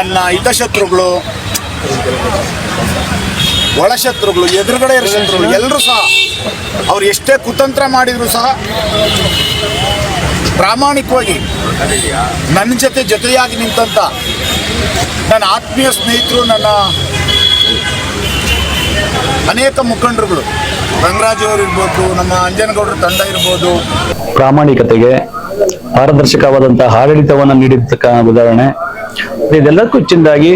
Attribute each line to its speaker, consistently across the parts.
Speaker 1: ನನ್ನ ಹಿತಶತ್ರುಗಳು ಒಳಶತ್ರುಗಳು ಎದುರುಗಡೆ ಇರೋ ಶತ್ರುಗಳು ಎಲ್ಲರೂ ಸಹ, ಅವ್ರು ಎಷ್ಟೇ ಕುತಂತ್ರ ಮಾಡಿದ್ರು ಸಹ, ಪ್ರಾಮಾಣಿಕವಾಗಿ ನನ್ನ ಜೊತೆ ಜೊತೆಯಾಗಿ ನಿಂತಂತ ನನ್ನ ಆತ್ಮೀಯ ಸ್ನೇಹಿತರು, ನನ್ನ ಅನೇಕ ಮುಖಂಡರುಗಳು. ರಂಗರಾಜ್ ಅವರು ಇರ್ಬೋದು, ನಮ್ಮ ಅಂಜನಗೌಡರ ತಂಡ ಇರ್ಬೋದು.
Speaker 2: ಪ್ರಾಮಾಣಿಕತೆಗೆ ಪಾರದರ್ಶಕವಾದಂತಹ ಆಡಳಿತವನ್ನು ನೀಡಿರ್ತಕ್ಕ ಉದಾಹರಣೆ. ಇದೆಲ್ಲಕ್ಕೂ ಹೆಚ್ಚಿನದಾಗಿ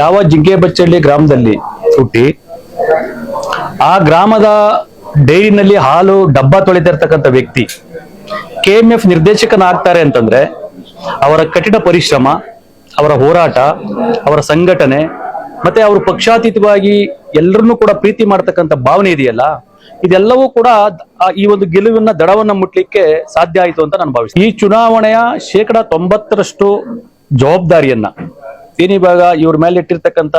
Speaker 2: ಯಾವ ಜಿಂಕೆ ಬಚ್ಚಳ್ಳಿ ಗ್ರಾಮದಲ್ಲಿ ಹುಟ್ಟಿ, ಆ ಗ್ರಾಮದ ಡೈರಿನಲ್ಲಿ ಹಾಲು ಡಬ್ಬ ತೊಳೆದಿರ್ತಕ್ಕಂಥ ವ್ಯಕ್ತಿ ಕೆ ಎಂ ಎಫ್ ನಿರ್ದೇಶಕನಾಗ್ತಾರೆ ಅಂತಂದ್ರೆ ಅವರ ಕಠಿಣ ಪರಿಶ್ರಮ, ಅವರ ಹೋರಾಟ, ಅವರ ಸಂಘಟನೆ, ಮತ್ತೆ ಅವರು ಪಕ್ಷಾತೀತವಾಗಿ ಎಲ್ಲರನ್ನೂ ಕೂಡ ಪ್ರೀತಿ ಮಾಡ್ತಕ್ಕಂಥ ಭಾವನೆ ಇದೆಯಲ್ಲ? ಇದೆಲ್ಲವೂ ಕೂಡ ಈ ಒಂದು ಗೆಲುವಿನ ದಡವನ್ನ ಮುಟ್ಲಿಕ್ಕೆ ಸಾಧ್ಯ ಆಯಿತು ಅಂತ ನಾನು ಭಾವಿಸ್ತೀನಿ. ಈ ಚುನಾವಣೆಯ ಶೇಕಡ ತೊಂಬತ್ತರಷ್ಟು ಜವಾಬ್ದಾರಿಯನ್ನ ಏನಿವಾಗ ಇವ್ರ ಮೇಲೆ ಇಟ್ಟಿರ್ತಕ್ಕಂತ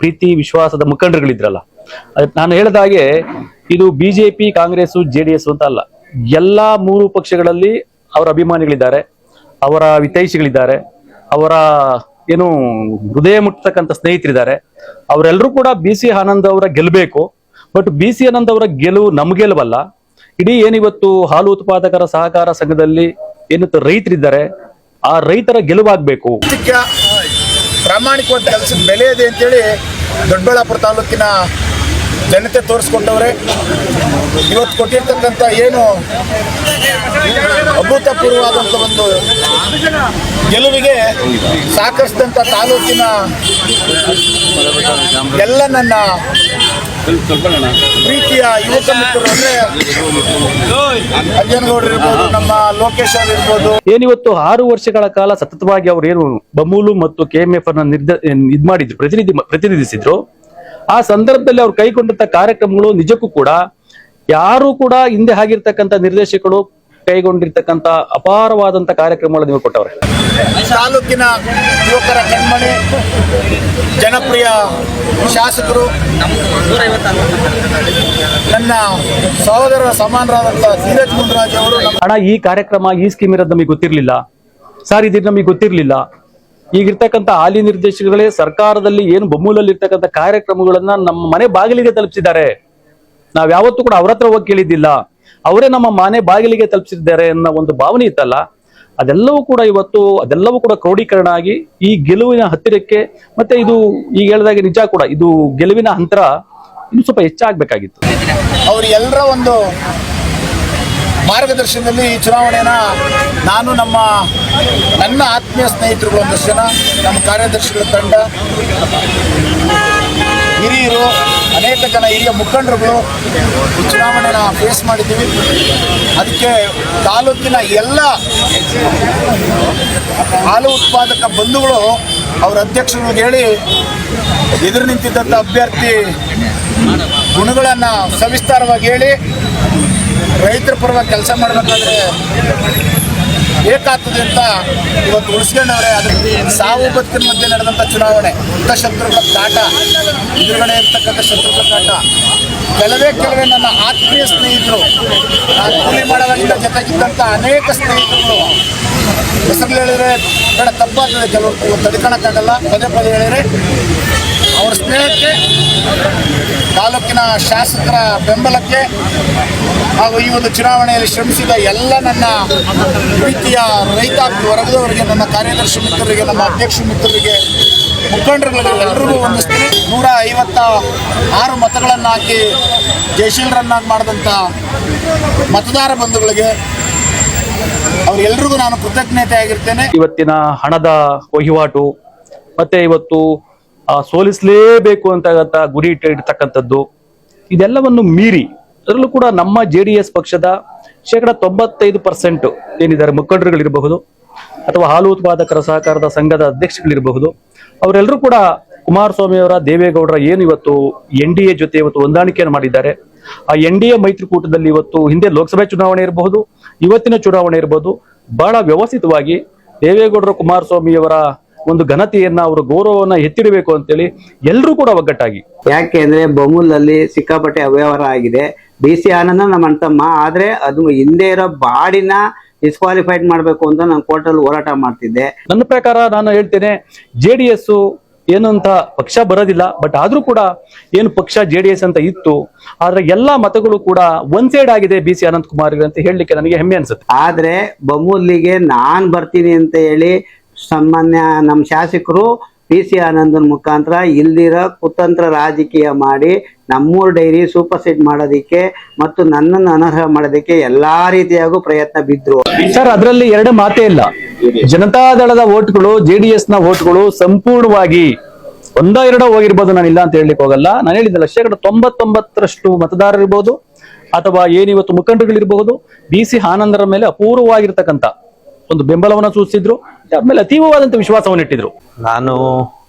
Speaker 2: ಪ್ರೀತಿ, ವಿಶ್ವಾಸದ ಮುಖಂಡರುಗಳಿದ್ರಲ್ಲ. ನಾನು ಹೇಳಿದ ಹಾಗೆ ಇದು BJP, Congress, J D S ಅಂತ ಅಲ್ಲ. ಎಲ್ಲಾ ಮೂರು ಪಕ್ಷಗಳಲ್ಲಿ ಅವರ ಅಭಿಮಾನಿಗಳಿದ್ದಾರೆ, ಅವರ ವಿತೈಷಿಗಳಿದ್ದಾರೆ ಅವರ ಏನು ಹೃದಯ ಮುಟ್ಟತಕ್ಕಂಥ ಸ್ನೇಹಿತರಿದ್ದಾರೆ. ಅವರೆಲ್ಲರೂ ಕೂಡ ಬಿ ಸಿ ಆನಂದ್ ಅವರ ಗೆಲ್ಲಬೇಕು ಬಟ್ ಬಿ ಸಿ ಆನಂದ್ ಅವರ ಗೆಲುವು ನಮ್ಗೆಲುವಲ್ಲ ಇಡೀ ಏನಿವತ್ತು ಹಾಲು ಉತ್ಪಾದಕರ ಸಹಕಾರ ಸಂಘದಲ್ಲಿ ಏನಿತ್ತು ರೈತರಿದ್ದಾರೆ, ಆ ರೈತರ ಗೆಲುವಾಗಬೇಕು.
Speaker 1: ಪ್ರಾಮಾಣಿಕವಾದ ಕೆಲಸದ ಬೆಲೆ ಇದೆ ಅಂತೇಳಿ ದೊಡ್ಡಬಳ್ಳಾಪುರ ತಾಲೂಕಿನ ಜನತೆ ತೋರಿಸ್ಕೊಂಡವ್ರೆ ಇವತ್ತು ಕೊಟ್ಟಿರ್ತಕ್ಕಂಥ ಏನು ಅಭೂತಪೂರ್ವವಾದಂಥ ಒಂದು ಗೆಲುವಿಗೆ ಸಾಕಷ್ಟಂಥ ತಾಲೂಕಿನ ಎಲ್ಲ ನನ್ನ ಪ್ರೀತಿಯ ಯುವಕ ಮಿತ್ರರು ಅಂದ್ರೆ ಅಂಜನಗೌಡರು ಇರ್ಬೋದು ನಮ್ಮ ಲೋಕೇಶ್ ಅವ್ರು ಇರ್ಬೋದು.
Speaker 2: ಏನಿವತ್ತು ಆರು ವರ್ಷಗಳ ಕಾಲ ಸತತವಾಗಿ ಅವರು ಏನು ಬಮೂಲು ಮತ್ತು ಕೆ ಎಂ ಎಫ್ ಅನ್ನ ನಿರ್ದ ಇದ್ ಮಾಡಿದ್ರು ಪ್ರತಿನಿಧಿ ಪ್ರತಿನಿಧಿಸಿದ್ರು. ಆ ಸಂದರ್ಭದಲ್ಲಿ ಅವ್ರು ಕೈಗೊಂಡಂತ ಕಾರ್ಯಕ್ರಮಗಳು ನಿಜಕ್ಕೂ ಕೂಡ ಯಾರು ಕೂಡ ಹಿಂದೆ ಆಗಿರ್ತಕ್ಕಂಥ ನಿರ್ದೇಶಕರು ಕೈಗೊಂಡಿರ್ತಕ್ಕಂಥ ಅಪಾರವಾದಂತ ಕಾರ್ಯಕ್ರಮಗಳು ನೀವು ಕೊಟ್ಟವ್ರೆ.
Speaker 1: ತಾಲೂಕಿನ ಯುವಕರ ಕಣ್ಮಣಿ ಜನಪ್ರಿಯ ಶಾಸಕರು ನನ್ನ ಸಹೋದರ ಸಮಾನರಾದಂತಹ ಧೀರಜ್ ಮುಂದ್ರಾಜ್ ಅವರು
Speaker 2: ಹಣ ಈ ಕಾರ್ಯಕ್ರಮ ಈ ಸ್ಕೀಮ್ ಇರೋದು ನಮಗೆ ಗೊತ್ತಿರ್ಲಿಲ್ಲ. ಸರ್ ಇದು ನಮಗೆ ಗೊತ್ತಿರ್ಲಿಲ್ಲ. ಈಗಿರ್ತಕ್ಕಂಥ ಹಾಲಿ ನಿರ್ದೇಶಕಗಳೇ ಸರ್ಕಾರದಲ್ಲಿ ಏನು ಬೊಮ್ಮೂಲಲ್ಲಿ ಇರ್ತಕ್ಕಂಥ ಕಾರ್ಯಕ್ರಮಗಳನ್ನ ನಮ್ಮ ಮನೆ ಬಾಗಿಲಿಗೆ ತಲುಪಿಸಿದ್ದಾರೆ. ನಾವ್ ಯಾವತ್ತೂ ಕೂಡ ಅವ್ರ ಹತ್ರ ಹೋಗಿ ಕೇಳಿದ್ದಿಲ್ಲ. ಅವರೇ ನಮ್ಮ ಮನೆ ಬಾಗಿಲಿಗೆ ತಲುಪಿಸಿದ್ದಾರೆ ಅನ್ನೋ ಒಂದು ಭಾವನೆ ಇತ್ತಲ್ಲ, ಅದೆಲ್ಲವೂ ಕೂಡ ಇವತ್ತು, ಅದೆಲ್ಲವೂ ಕೂಡ ಕ್ರೋಢೀಕರಣ ಆಗಿ ಈ ಗೆಲುವಿನ ಹತ್ತಿರಕ್ಕೆ ಮತ್ತೆ ಇದು ಈಗ ಹೇಳಿದಾಗೆ ನಿಜ ಕೂಡ, ಇದು ಗೆಲುವಿನ ಅಂತರ ಇನ್ನು ಸ್ವಲ್ಪ ಹೆಚ್ಚಾಗಬೇಕಾಗಿತ್ತು.
Speaker 1: ಅವರೆಲ್ಲರ ಒಂದು ಮಾರ್ಗದರ್ಶನದಲ್ಲಿ ಈ ಚುನಾವಣೆನ ನಾನು ನಮ್ಮ, ನನ್ನ ಆತ್ಮೀಯ ಸ್ನೇಹಿತರುಗಳು ನಮ್ಮ ಕಾರ್ಯದರ್ಶಿಗಳ ತಂಡ ಹಿರಿಯರು, ಅನೇಕ ಜನ ಹಿರಿಯ ಮುಖಂಡರುಗಳು ಚುನಾವಣೆನ ಫೇಸ್ ಮಾಡಿದ್ದೀವಿ. ಅದಕ್ಕೆ ತಾಲೂಕಿನ ಎಲ್ಲ ಹಾಲು ಉತ್ಪಾದಕ ಬಂಧುಗಳು ಅವ್ರ ಅಧ್ಯಕ್ಷರಿಗೆ ಹೇಳಿ ಎದುರು ನಿಂತಿದ್ದಂಥ ಅಭ್ಯರ್ಥಿ ಗುಣಗಳನ್ನು ಸವಿಸ್ತಾರವಾಗಿ ಹೇಳಿ ರೈತರ ಪರವಾಗಿ ಕೆಲಸ ಮಾಡಬೇಕಾದ್ರೆ ಬೇಕಾಗ್ತದೆ ಅಂತ ಇವತ್ತು ಉಳಿಸ್ಕೊಂಡವ್ರೆ ಅದರಲ್ಲಿ ಸಾವು ಬದುಕಿನ ಮಧ್ಯೆ ನಡೆದಂಥ ಚುನಾವಣೆ. ಅಂತ ಶತ್ರುಗಳ ಕಾಟ. ಎದುರುಗಡೆ ಇರ್ತಕ್ಕಂಥ ಶತ್ರುಗಳ ಕಾಟ. ಕೆಲವೇ ಕೆಲವೇ ನನ್ನ ಆತ್ಮೀಯ ಸ್ನೇಹಿತರು, ನಾನು ಕೂಲಿ ಮಾಡೋದ್ರಿಂದ ಜೊತೆಗಿದ್ದಂಥ ಅನೇಕ ಸ್ನೇಹಿತರು ಹೆಸರು ಹೇಳಿದರೆ ಬೇಡ, ತಪ್ಪಾಗ್ತದೆ ಕೆಲವರು ತಡ್ಕೊಳಕ್ಕಾಗಲ್ಲ. ಪದೇ ಪದೇ ಹೇಳಿದರೆ ಅವ್ರ ಸ್ನೇಹಕ್ಕೆ, ತಾಲೂಕಿನ ಶಾಸಕರ ಬೆಂಬಲಕ್ಕೆ ಹಾಗೂ ಈ ಒಂದು ಚುನಾವಣೆಯಲ್ಲಿ ಶ್ರಮಿಸಿದ ಎಲ್ಲ ನನ್ನ ರೀತಿಯ ರೈತಾಪಿ ವರ್ಗದವರಿಗೆ, ನನ್ನ ಕಾರ್ಯದರ್ಶಿ ಮಿತ್ರರಿಗೆ, ನಮ್ಮ ಅಧ್ಯಕ್ಷ ಮಿತ್ರರಿಗೆ ಮುಖಂಡರುಗಳಿಗೆ ಎಲ್ಲರಿಗೂ ಒಂದಿಸ್ತೀನಿ ನೂರ ಐವತ್ತ ಆರು ಮತಗಳನ್ನು ಹಾಕಿ ಜಯಶೀಲರನ್ನಾಗಿ ಮಾಡಿದಂಥ ಮತದಾರ ಬಂಧುಗಳಿಗೆ ಅವರೆಲ್ಲರಿಗೂ ನಾನು ಕೃತಜ್ಞತೆ ಆಗಿರ್ತೇನೆ.
Speaker 2: ಇವತ್ತಿನ ಹಣದ ವಹಿವಾಟು, ಮತ್ತೆ ಇವತ್ತು ಸೋಲಿಸಲೇಬೇಕು ಅಂತ ಗುರಿ ಇಟ್ಟಿರ್ತಕ್ಕಂಥದ್ದು ಇದೆಲ್ಲವನ್ನು ಮೀರಿ, ಅದರಲ್ಲೂ ಕೂಡ ನಮ್ಮ ಜೆ ಡಿ ಎಸ್ ಪಕ್ಷದ ಶೇಕಡ ತೊಂಬತ್ತೈದು ಪರ್ಸೆಂಟ್ ಏನಿದ್ದಾರೆ ಮುಖಂಡರುಗಳಿರಬಹುದು, ಅಥವಾ ಹಾಲು ಉತ್ಪಾದಕರ ಸಹಕಾರದ ಸಂಘದ ಅಧ್ಯಕ್ಷಗಳಿರಬಹುದು ಅವರೆಲ್ಲರೂ ಕೂಡ ಕುಮಾರಸ್ವಾಮಿ ಅವರ, ದೇವೇಗೌಡರ ಏನು ಇವತ್ತು ಎನ್ ಡಿ ಎ ಜೊತೆ ಇವತ್ತು ಹೊಂದಾಣಿಕೆಯನ್ನು ಮಾಡಿದ್ದಾರೆ. ಆ ಎನ್ ಡಿ ಎ ಮೈತ್ರಿಕೂಟದಲ್ಲಿ ಇವತ್ತು ಹಿಂದೆ ಲೋಕಸಭೆ ಚುನಾವಣೆ ಇರಬಹುದು, ಇವತ್ತಿನ ಚುನಾವಣೆ ಇರಬಹುದು, ಬಹಳ ವ್ಯವಸ್ಥಿತವಾಗಿ ದೇವೇಗೌಡರ ಕುಮಾರಸ್ವಾಮಿಯವರ ಒಂದು ಘನತೆಯನ್ನ, ಅವರ ಗೌರವವನ್ನ ಎತ್ತಿಡಬೇಕು ಅಂತೇಳಿ ಎಲ್ಲರೂ ಕೂಡ ಒಗ್ಗಟ್ಟಾಗಿ.
Speaker 3: ಯಾಕೆ ಅಂದ್ರೆ ಬೊಮ್ಮೂಲಲ್ಲಿ ಸಿಕ್ಕಾಪಟ್ಟೆ ಅವ್ಯವಹಾರ ಆಗಿದೆ. ಬಿ ಸಿ ಆನಂದ ನಮ್ಮ ಅಣ್ತಮ್ಮ ಆದ್ರೆ ಅದು ಹಿಂದೆ ಇರೋ ಬಾಡಿನ ಡಿಸ್ಕ್ವಾಲಿಫೈಡ್ ಮಾಡಬೇಕು ಅಂತ ನಾನು ಕೋರ್ಟಲ್ಲಿ ಹೋರಾಟ ಮಾಡ್ತಿದ್ದೆ.
Speaker 2: ನನ್ನ ಪ್ರಕಾರ ನಾನು ಹೇಳ್ತೇನೆ ಜೆ ಡಿ ಎಸ್ ಏನು ಅಂತ ಪಕ್ಷ ಬರೋದಿಲ್ಲ ಬಟ್ ಆದ್ರೂ ಕೂಡ ಏನು ಪಕ್ಷ ಜೆ ಡಿ ಎಸ್ ಅಂತ ಇತ್ತು ಆದ್ರೆ ಎಲ್ಲಾ ಮತಗಳು ಕೂಡ ಒನ್ ಸೈಡ್ ಆಗಿದೆ ಬಿ ಸಿ ಅನಂತ್ ಕುಮಾರ್ ಅಂತ ಹೇಳಲಿಕ್ಕೆ ನನಗೆ ಹೆಮ್ಮೆ ಅನ್ಸುತ್ತೆ.
Speaker 3: ಆದ್ರೆ ಬಮೂಲಿಗೆ ನಾನ್ ಬರ್ತೀನಿ ಅಂತ ಹೇಳಿ ಸಾಮಾನ್ಯ ನಮ್ಮ ಶಾಸಕರು ಪಿ ಸಿ ಆನಂದನ್ ಮುಖಾಂತರ ಇಲ್ದಿರೋ ಕುತಂತ್ರ ರಾಜಕೀಯ ಮಾಡಿ ನಮ್ಮೂರು ಡೈರಿ ಸೂಪರ್ ಸೀಟ್ ಮಾಡೋದಕ್ಕೆ ಮತ್ತು ನನ್ನನ್ನು ಅನರ್ಹ ಮಾಡೋದಿಕ್ಕೆ ಎಲ್ಲಾ ರೀತಿಯಾಗೂ ಪ್ರಯತ್ನ ಬಿದ್ರು.
Speaker 2: ಸರ್, ಅದರಲ್ಲಿ ಎರಡು ಮಾತೇ ಇಲ್ಲ. ಜನತಾದಳದ ವೋಟ್ಗಳು, ಜೆ ಡಿ ಎಸ್ನ ಓಟ್ಗಳು ಸಂಪೂರ್ಣವಾಗಿ ಒಂದ ಎರಡೋ ಹೋಗಿರ್ಬೋದು ನಾನು ಇಲ್ಲ ಅಂತ ಹೇಳಲಿಕ್ಕೆ ಹೋಗಲ್ಲ. ನಾನು ಹೇಳಿದ್ದಲ್ಲ, ಶೇಕಡ ತೊಂಬತ್ತೊಂಬತ್ತರಷ್ಟು ಮತದಾರರಿರ್ಬೋದು ಅಥವಾ ಏನಿವತ್ತು ಮುಖಂಡಗಳಿರ್ಬಹುದು ಬಿ ಸಿ ಆನಂದರ ಮೇಲೆ ಅಪೂರ್ವವಾಗಿರ್ತಕ್ಕಂಥ ಒಂದು ಬೆಂಬಲವನ್ನ ಸೂಚಿಸಿದ್ರು. ಆಮೇಲೆ ಅತೀವವಾದಂತ ವಿಶ್ವಾಸವನ್ನು ಇಟ್ಟಿದ್ರು.
Speaker 4: ನಾನು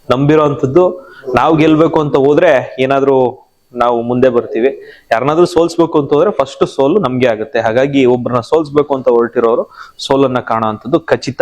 Speaker 4: ನಂಬಿರೋಂಥದ್ದು ನಾವು ಗೆಲ್ಬೇಕು ಅಂತ ಹೋದ್ರೆ ಏನಾದ್ರೂ ನಾವು ಮುಂದೆ ಬರ್ತೀವಿ. ಯಾರನ್ನಾದ್ರೂ ಸೋಲ್ಸ್ಬೇಕು ಅಂತ ಹೋದ್ರೆ ಫಸ್ಟ್ ಸೋಲು ನಮ್ಗೆ ಆಗುತ್ತೆ. ಹಾಗಾಗಿ ಒಬ್ಬರನ್ನ ಸೋಲ್ಸ್ಬೇಕು ಅಂತ ಹೊರಟಿರೋರು ಸೋಲನ್ನ ಕಾಣುವಂಥದ್ದು ಖಚಿತ.